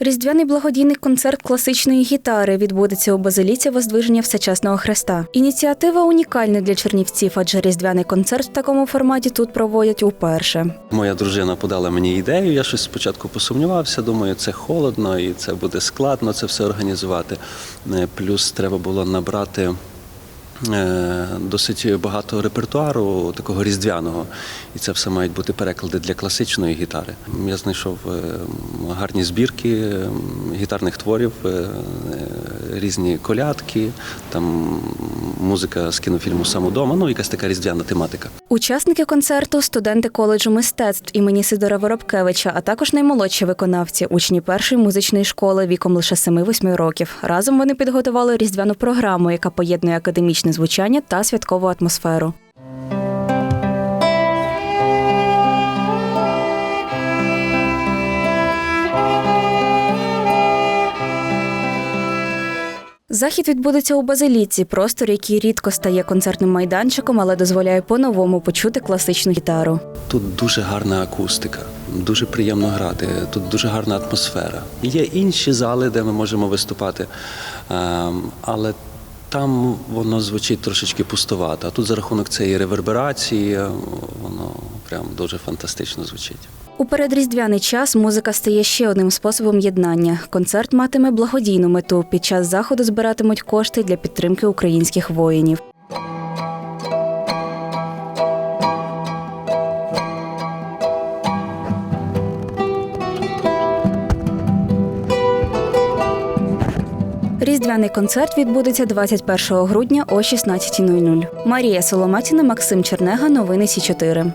Різдвяний благодійний концерт класичної гітари відбудеться у базиліці Воздвиження Всечесного Христа. Ініціатива унікальна для чернівців, адже різдвяний концерт в такому форматі тут проводять уперше. Моя дружина подала мені ідею. Я щось спочатку посумнівався. Думаю, це холодно і це буде складно це все організувати. Е, Плюс треба було набрати. Е, Досить багато репертуару такого різдвяного, і це все мають бути переклади для класичної гітари. Я знайшов е, гарні збірки гітарних творів, е, різні колядки, там музика з кінофільму Самодома, ну якась така різдвяна тематика. Учасники концерту студенти коледжу мистецтв імені Сидора Воробкевича, а також наймолодші виконавці, учні першої музичної школи віком лише 7-8 років. Разом вони підготували різдвяну програму, яка поєднує академічне звучання та святкову атмосферу. Захід відбудеться у базиліці, простор, який рідко стає концертним майданчиком, але дозволяє по-новому почути класичну гітару. Тут дуже гарна акустика, дуже приємно грати. Тут дуже гарна атмосфера. Є інші зали, де ми можемо виступати, ем, але там воно звучить трошечки пустовато. А тут за рахунок цієї реверберації е, воно прям дуже фантастично звучить. У передріздвяний час музика стає ще одним способом єднання. Концерт матиме благодійну мету. Під час заходу збиратимуть кошти для підтримки українських воїнів. Різдвяний концерт відбудеться 21 грудня о 16.00. Марія Соломатіна, Максим Чернега. Новини Сі 4